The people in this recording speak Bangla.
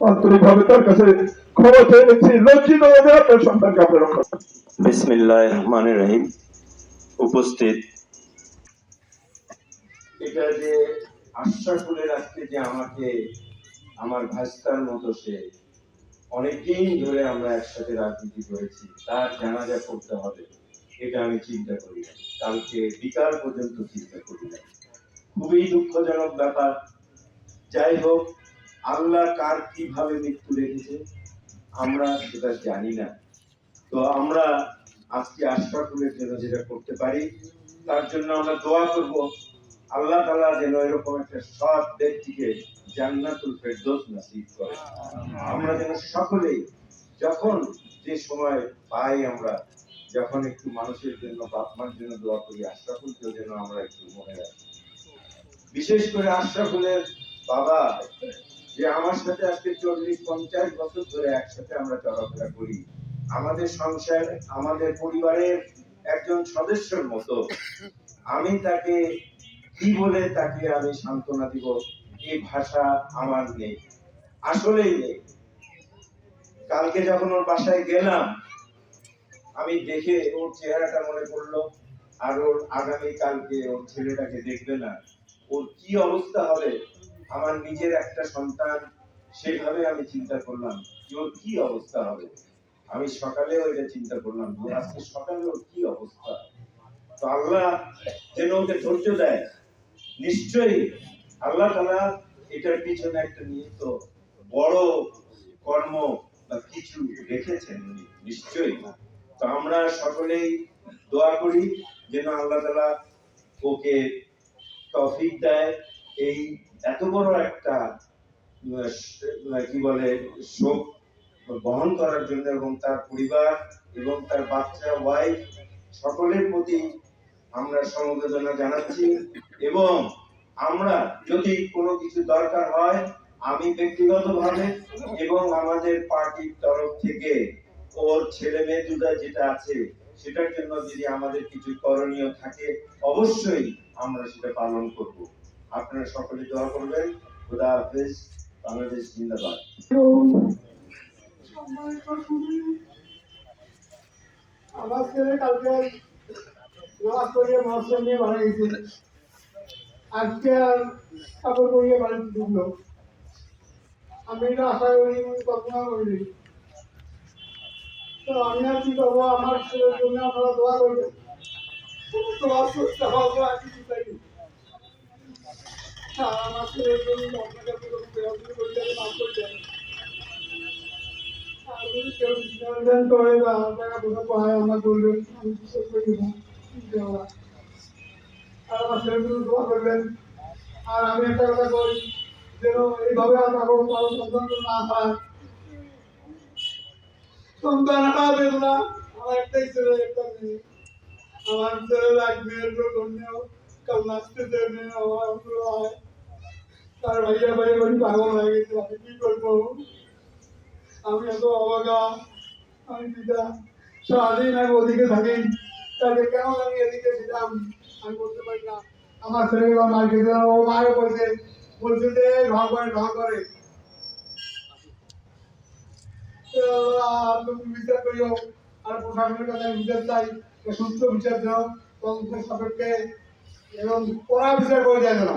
আন্তরিকভাবে তার কাছে ক্ষমা চেয়ে নিচ্ছি। লজ্জিত হয়ে আপনার সন্তানকে আপনি রক্ষা বিসমিল্লাহ রহমান রহিম। উপস্থিত। এটা যে আশ্বাসুলের আজকে যে আমাকে আমার ভাস্তার মতো সে অনেকদিন ধরে আমরা একসাথে রাজনীতি করেছি তার জানাজা করতে হবে এটা আমি চিন্তা করি না। কালকে বিকাল পর্যন্ত চিন্তা করি না। খুবই দুঃখজনক ব্যাপার। যাই হোক আল্লাহ কার কীভাবে মৃত্যু রেখেছে, আমরা সেটা জানি না। তো আমরা আজকে আশরাফুলের জন্য যেটা করতে পারি, তার জন্য আমরা দোয়া করব, আল্লাহ তাআলা যেন এরকম একটা সৎ ব্যক্তিকে জান্নাতুল ফেরদৌস নসিব করে। আমরা যেন সকলেই যখন যে সময় পাই আমরা, যখন একটু মানুষের জন্য বাপ মার জন্য দোয়া করি আশরাফুলকেও যেন আমরা একটু মনে রাখি। বিশেষ করে আশরাফুলের বাবা যে আমার সাথে আজকে চল্লিশ, পঞ্চাশ বছর ধরে একসাথে আমরা চলাফেরা করি। আমাদের সংসার, আমাদের পরিবারের একজন সদস্যের মতো। আমি তাকে কি বলে তাকে আমি সান্ত্বনা দিব এই ভাষা আমার নেই। আসলেই নেই। কালকে যখন ওর বাসায় গেলাম, আমি দেখে ওর চেহারাটা মনে পড়ল, আর ওর আগামী কালকে ওর ছেলেটাকে দেখবে না। ওর কি অবস্থা হবে? আমার নিজের একটা সন্তান সেভাবে আমি চিন্তা করলাম যে ওর কি অবস্থা হবে? আমি সকালে ওইটা চিন্তা করলাম, যে আজকে সকালে ওর কি অবস্থা? তো আল্লাহ যেন ওকে ধৈর্য দেয়। নিশ্চয়ই আল্লাহ তালা এটার পিছনে একটা নিহিত বড় কর্ম বা কিছু রেখেছেন নিশ্চয়ই। তো আমরা সকলেই দোয়া করি যেন আল্লাহ তালা ওকে তফিক দেয় এই এত বড় একটা কি বলে, শোক বহন করার জন্য এবং তার পরিবার এবং তার বাচ্চা ওয়াইফ সকলের প্রতি আমরা সমবেদনা জানাচ্ছি এবং আমরা যদি কোনো কিছু দরকার হয়, আমি ব্যক্তিগতভাবে এবং আমাদের পার্টির তরফ থেকে ওর ছেলে মেয়ে দুটা যেটা আছে, সেটার জন্য যদি আমাদের কিছু করণীয় থাকে, অবশ্যই আমরা সেটা পালন করব। আপনারা সকলে দোয়া করবেন। খোদা হাফেজ, বাংলাদেশ জিন্দাবাদ। আমার নিয়ে আজকে আর আমি এটা তো আমি আর কি করব? আমার ছেলের জন্য আপনারা দোয়া করবেন। তোমার চেষ্টা হবে আর কিছু আমার বলবেন আমি না আর আমার ছেলের দোয়া না আমার একটাই ছেলে একটা মেয়ে আমার ছেলে এক মেয়ের জন্য কাল নাচতে দেবে, আমার হয়। তার ভাইয়া ভাইয়া পাগল হয়ে গেছে আমি কি করব? আমি এত অবাগা আমি পিতা আমি ওদিকে থাকি তাহলে কেন আমি এদিকে আমি বলতে পারি না। আমার ছেলে বা ও বলছে বলছে যে করে করে। বিচার করিও, আর প্রশাসনের কাছে বিচার চাই সুস্থ বিচার দাও তদন্ত সাপেক্ষে, এবং কড়া বিচার করে যায় না।